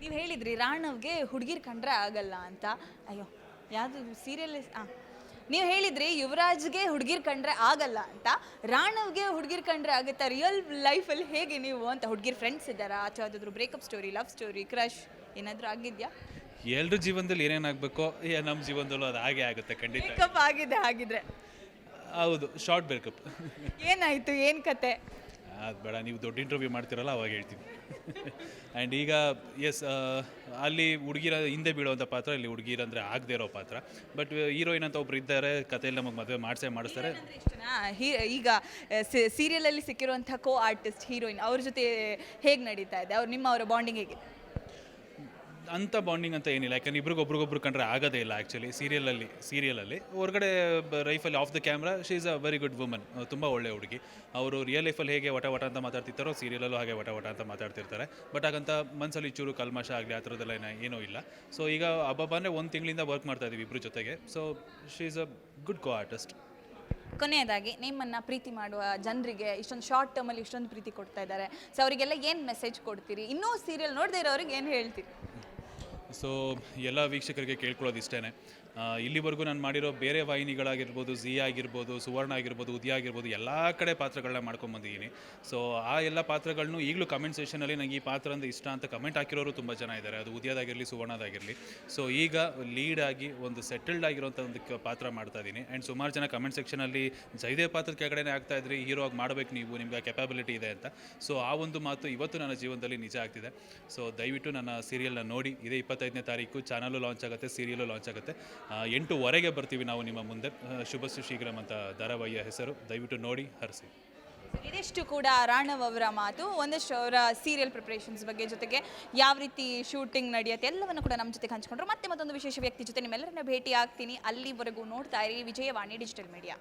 ನೀವು ಹೇಳಿದ್ರಿ ರಾಣವ್ಗೆ ಹುಡುಗಿರ್ ಕಂಡ್ರೆ ಆಗಲ್ಲ ಅಂತ. ಅಯ್ಯೋ ಯಾವುದು ಸೀರಿಯಲ್ ಹಾಂ ನೀವು ಹೇಳಿದ್ರಿ ಯುವರಾಜ್ಗೆ ಹುಡುಗಿರ್ ಕಂಡ್ರೆ ಆಗಲ್ಲ ಅಂತ. ರಾಣವ್ಗೆ ಹುಡುಗಿರ್ ಕಂಡ್ರೆ ಆಗುತ್ತಾ ರಿಯಲ್ ಲೈಫಲ್ಲಿ ಹೇಗೆ ನೀವು ಅಂತ ಹುಡುಗಿರ್ ಫ್ರೆಂಡ್ಸ್ ಇದ್ದಾರಾ? ಅಥವಾ ಯಾವುದಾದ್ರು breakup story love story crush ಏನಾದರೂ ಆಗಿದೆಯಾ? ಎಲ್ಲರ ಜೀವನದಲ್ಲಿ ಏನೇನಾಗಬೇಕೋ ನಮ್ಮ ಜೀವನದಲ್ಲೂ ಅದು ಹಾಗೆ ಆಗುತ್ತೆ ಖಂಡಿತ. ಬ್ರೇಕಪ್ ಆಗಿದೆ ಹಾಗಿದ್ರೆ. ಹೌದು ಶಾರ್ಟ್ ಬ್ರೇಕಪ್ ಏನಾಯಿತು ಏನು ಕತೆ? ಅದು ಬೇಡ ನೀವು ದೊಡ್ಡ ಇಂಟರ್ವ್ಯೂ ಮಾಡ್ತಿರಲ್ಲ ಅವಾಗ ಹೇಳ್ತೀನಿ. ಆ್ಯಂಡ್ ಈಗ ಎಸ್ ಅಲ್ಲಿ ಹುಡುಗಿರ ಹಿಂದೆ ಬೀಳುವಂಥ ಪಾತ್ರ, ಇಲ್ಲಿ ಹುಡುಗಿರಂದ್ರೆ ಆಗದೆ ಇರೋ ಪಾತ್ರ. ಬಟ್ ಹೀರೋಯಿನ್ ಅಂತ ಒಬ್ರು ಇದ್ದಾರೆ ಕಥೆಯಲ್ಲಿ ನಮಗೆ ಮದುವೆ ಮಾಡಿಸೇ ಮಾಡಿಸ್ತಾರೆ. ಈಗ ಸೀರಿಯಲಲ್ಲಿ ಸಿಕ್ಕಿರುವಂಥ ಕೋ ಆರ್ಟಿಸ್ಟ್ ಹೀರೋಯಿನ್ ಅವ್ರ ಜೊತೆ ಹೇಗೆ ನಡೀತಾ ಇದೆ? ಅವ್ರು, ನಿಮ್ಮ ಅವರ ಬಾಂಡಿಂಗ್ ಹೇಗೆ? ಅಂಥ ಬಾಂಡಿಂಗ್ ಅಂತ ಏನಿಲ್ಲ. ಯಾಕಂದ್ರೆ ಇಬ್ರಿಗೊಬ್ರಿಗೊಬ್ರು ಕಂಡ್ರೆ ಆಗೋದೇ ಇಲ್ಲ ಆ್ಯಕ್ಚುಲಿ ಸೀರಿಯಲಲ್ಲಿ ಸೀರಿಯಲಲ್ಲಿ ಹೊರಗಡೆ ರೈಫಲ್ಲಿ off the camera she is a very good woman ತುಂಬ ಒಳ್ಳೆ ಹುಡುಗಿ. ಅವರು ರಿಯಲ್ ಲೈಫಲ್ಲಿ ಹೇಗೆ ವಟ ವಟ ಅಂತ ಮಾತಾಡ್ತಿರ್ತಾರೋ ಸೀರಿಯಲಲ್ಲೂ ಹಾಗೆ ವಟ ವಟ ಅಂತ ಮಾತಾಡ್ತಿರ್ತಾರೆ. ಬಟ್ ಹಾಗಂತ ಮನಸ್ಸಲ್ಲಿ ಚೂರು ಕಲ್ಮಶ ಆಗಲಿ, ಆ ಥರದ್ದೆಲ್ಲ ಏನ- ಏನೂ ಇಲ್ಲ. ಸೊ ಈಗ ಹಬ್ಬ ಅಂದರೆ ಒಂದು ತಿಂಗಳಿಂದ ವರ್ಕ್ ಮಾಡ್ತಾ ಇದ್ದೀವಿ ಇಬ್ಬರ ಜೊತೆಗೆ. So she is a good co artist ಕೊನೆಯದಾಗಿ, ನಿಮ್ಮನ್ನು ಪ್ರೀತಿ ಮಾಡುವ ಜನರಿಗೆ ಇಷ್ಟೊಂದು ಶಾರ್ಟ್ ಟರ್ಮಲ್ಲಿ ಇಷ್ಟೊಂದು ಪ್ರೀತಿ ಕೊಡ್ತಾ ಇದ್ದಾರೆ. ಸೊ ಅವರಿಗೆಲ್ಲ ಏನು ಮೆಸೇಜ್ ಕೊಡ್ತೀರಿ? ಇನ್ನೂ ಸೀರಿಯಲ್ ನೋಡದೇ ಇರೋರಿಗೆ ಏನು ಹೇಳ್ತೀರಿ? ಸೊ ಎಲ್ಲ ವೀಕ್ಷಕರಿಗೆ ಕೇಳ್ಕೊಳ್ಳೋದು ಇಷ್ಟೇ ಇಲ್ಲಿವರೆಗೂ ನಾನು ಮಾಡಿರೋ ಬೇರೆ ವಾಹಿನಿಗಳಾಗಿರ್ಬೋದು, ಝೀ ಆಗಿರ್ಬೋದು, ಸುವರ್ಣ ಆಗಿರ್ಬೋದು, ಉದಯ ಆಗಿರ್ಬೋದು, ಎಲ್ಲ ಕಡೆ ಪಾತ್ರಗಳನ್ನ ಮಾಡ್ಕೊಂಬಂದಿದ್ದೀನಿ ಸೊ ಆ ಎಲ್ಲ ಪಾತ್ರಗಳನ್ನು ಈಗಲೂ ಕಮೆಂಟ್ ಸೆಷನಲ್ಲಿ ನನಗೆ ಈ ಪಾತ್ರ ಅಂದರೆ ಇಷ್ಟ ಅಂತ ಕಮೆಂಟ್ ಹಾಕಿರೋರು ತುಂಬ ಜನ ಇದ್ದಾರೆ. ಅದು ಉದಿಯದಾಗಿರಲಿ, ಸುವರ್ಣದಾಗಿರಲಿ. ಸೊ ಈಗ ಲೀಡ್ ಆಗಿ ಒಂದು ಸೆಟಲ್ಡ್ ಆಗಿರೋಂಥ ಒಂದು ಪಾತ್ರ ಮಾಡ್ತಾ ಇದ್ದೀನಿ. ಆ್ಯಂಡ್ ಸುಮಾರು ಜನ ಕಮೆಂಟ್ ಸೆಕ್ಷನಲ್ಲಿ ಜಯದೇವ್ ಪಾತ್ರದ ಕೆಳಗಡೆನೇ ಆಗ್ತಾ ಇದ್ರಿ ಹೀರೋ ಆಗಿ ಮಾಡಬೇಕು ನೀವು, ನಿಮ್ಗೆ ಆ ಕೆಪಾಬಿಲಿಟಿ ಇದೆ ಅಂತ. ಸೊ ಆ ಒಂದು ಮಾತು ಇವತ್ತು ನನ್ನ ಜೀವನದಲ್ಲಿ ನಿಜ ಆಗ್ತಿದೆ. ಸೊ ದಯವಿಟ್ಟು ನನ್ನ ಸೀರಿಯಲ್ನ ನೋಡಿ, ಇದೇ ಇಪ್ಪತ್ತೈದನೇ ತಾರೀಕು ಚಾನಲು ಲಾಂಚ್ ಆಗುತ್ತೆ, ಸೀರಿಯಲು ಲಾಂಚ್ ಆಗುತ್ತೆ. ಎಂಟುವರೆಗೆ ಬರ್ತೀವಿ ನಾವು ನಿಮ್ಮ ಮುಂದೆ. ಶುಭ ಶೀಘ್ರಂ ಅಂತ ಧಾರಾವಾಹಿಯ ಹೆಸರು. ದಯವಿಟ್ಟು ನೋಡಿ, ಹರಿಸಿ. ಇದಿಷ್ಟು ಕೂಡ ರಾಣವ್ ಅವರ ಮಾತು. ಒಂದಷ್ಟು ಅವರ ಸೀರಿಯಲ್ ಪ್ರಿಪ್ರೇಷನ್ಸ್ ಬಗ್ಗೆ ಜೊತೆಗೆ ಯಾವ ರೀತಿ ಶೂಟಿಂಗ್ ನಡೆಯುತ್ತೆ, ಎಲ್ಲವನ್ನು ಕೂಡ ನಮ್ಮ ಜೊತೆಗೆ ಹಂಚ್ಕೊಂಡ್ರು. ಮತ್ತೆ ಮತ್ತೊಂದು ವಿಶೇಷ ವ್ಯಕ್ತಿ ಜೊತೆ ನಿಮ್ಮೆಲ್ಲರನ್ನ ಭೇಟಿ ಆಗ್ತೀನಿ ಅಲ್ಲಿವರೆಗೂ ನೋಡ್ತಾ ಇರಿ ವಿಜಯವಾಣಿ ಡಿಜಿಟಲ್ ಮೀಡಿಯಾ.